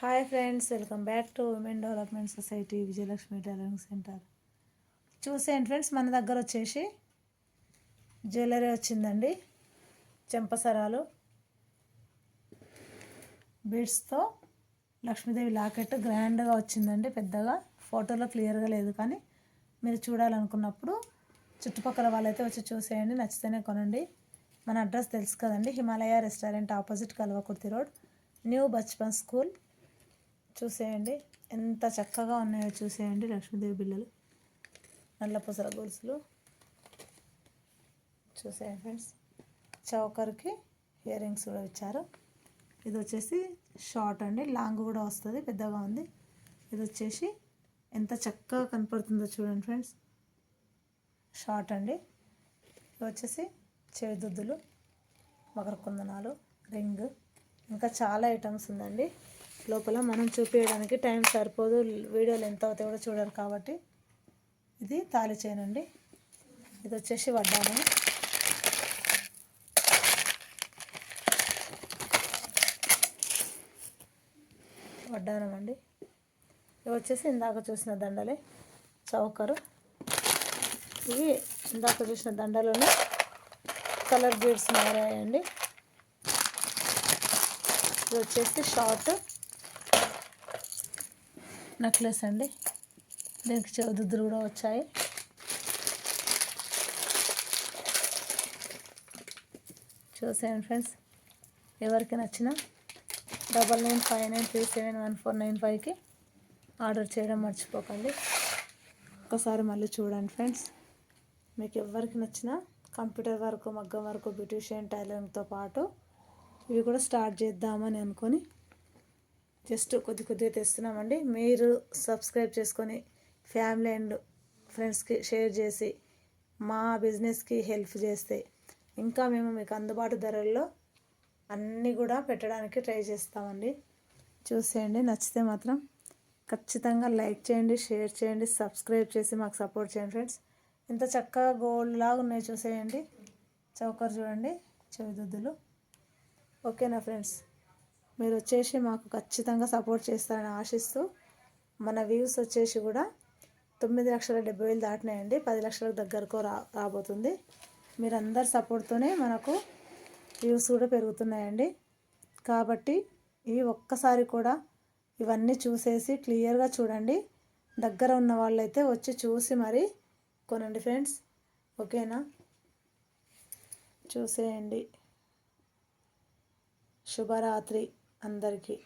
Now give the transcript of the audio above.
Hi friends welcome back to women development society Vijayalakshmi tailoring centre. చూసేయండి friends మన దగ్గర వచ్చేసి జ్యువెలరీ వచ్చిందండి. చెంపసరాలు బీడ్స్తో లక్ష్మీదేవి లాకెట్ గ్రాండ్గా వచ్చిందండి. పెద్దగా ఫోటోలో క్లియర్గా లేదు కానీ మీరు చూడాలనుకున్నప్పుడు చుట్టుపక్కల వాళ్ళైతే వచ్చి చూసేయండి నచ్చితేనే కొనండి. మన అడ్రస్ తెలుసు కదండి Himalaya restaurant opposite Kalwakurthy road new Bachpan school. చూసేయండి. ఎంత చక్కగా ఉన్నాయో చూసేయండి లక్ష్మీదేవి బిళ్ళలు. నల్ల పూసల గొలుసులు. చూసేయండి ఫ్రెండ్స్. చౌకర్కి ఇయర్ రింగ్స్ కూడా ఇచ్చారు. ఇది వచ్చేసి షార్ట్ అండి. లాంగ్ కూడా వస్తుంది. పెద్దగా ఉంది. ఇది వచ్చేసి ఎంత చక్కగా కనపడుతుందో చూడండి ఫ్రెండ్స్. షార్ట్ అండి. ఇది వచ్చేసి చెవిదుద్దులు మకర కుందనాలు రింగ్. ఇంకా చాలా ఐటమ్స్ ఉందండి. లోపల మనం చూపించడానికి టైం సరిపోదు. వీడియోలు ఎంత అవుతాయి కూడా చూడరు కాబట్టి ఇది తాలి చైన్ అండి. ఇది వచ్చేసి వడ్డానం వడ్డానం అండి. ఇవి వచ్చేసి ఇందాక చూసిన దండలే. చౌకరు. ఇవి ఇందాక చూసిన దండలోనే కలర్ బీడ్స్ మారాయండి. ఇది వచ్చేసి షార్ట్. నెక్లెస్ అండి. దీనికి చెవిదిద్దులు కూడా వచ్చాయి. చూసేయండి ఫ్రెండ్స్. ఎవరికి నచ్చిన double nine five nine three seven one four nine ఫైవ్కి ఆర్డర్ చేయడం మర్చిపోకండి. ఒకసారి మళ్ళీ చూడండి ఫ్రెండ్స్. మీకు ఎవరికి నచ్చిన కంప్యూటర్ వరకు మగ్గం వరకు బ్యూటీషియన్ టైలరింగ్తో పాటు ఇవి కూడా స్టార్ట్ చేద్దామని అనుకొని జస్ట్ కొద్ది కొద్దిగా తెస్తున్నామండి. మీరు సబ్స్క్రైబ్ చేసుకొని ఫ్యామిలీ అండ్ ఫ్రెండ్స్కి షేర్ చేసి మా బిజినెస్కి హెల్ప్ చేస్తే ఇంకా మేము మీకు అందుబాటు ధరల్లో అన్నీ కూడా పెట్టడానికి ట్రై చేస్తామండి. చూసేయండి. నచ్చితే మాత్రం ఖచ్చితంగా లైక్ చేయండి షేర్ చేయండి సబ్స్క్రైబ్ చేసి మాకు సపోర్ట్ చేయండి ఫ్రెండ్స్. ఇంత చక్కగా గోల్డ్ లాగా ఉన్నాయి చూసేయండి. చౌకర్ చూడండి. చెవిదుద్దులు ఓకేనా ఫ్రెండ్స్? మీరు వచ్చేసి మాకు ఖచ్చితంగా సపోర్ట్ చేస్తారని ఆశిస్తూ మన వ్యూస్ వచ్చేసి కూడా తొమ్మిది లక్షల డెబ్బై వేలు దాటినాయండి. పది లక్షల దగ్గరకు రా రాబోతుంది. మీరందరి సపోర్ట్తోనే మనకు వ్యూస్ కూడా పెరుగుతున్నాయండి. కాబట్టి ఇవి ఒక్కసారి కూడా ఇవన్నీ చూసేసి క్లియర్గా చూడండి. దగ్గర ఉన్న వాళ్ళైతే వచ్చి చూసి మరి కొనండి ఫ్రెండ్స్. ఓకేనా? చూసేయండి. శుభరాత్రి. అందరికీ.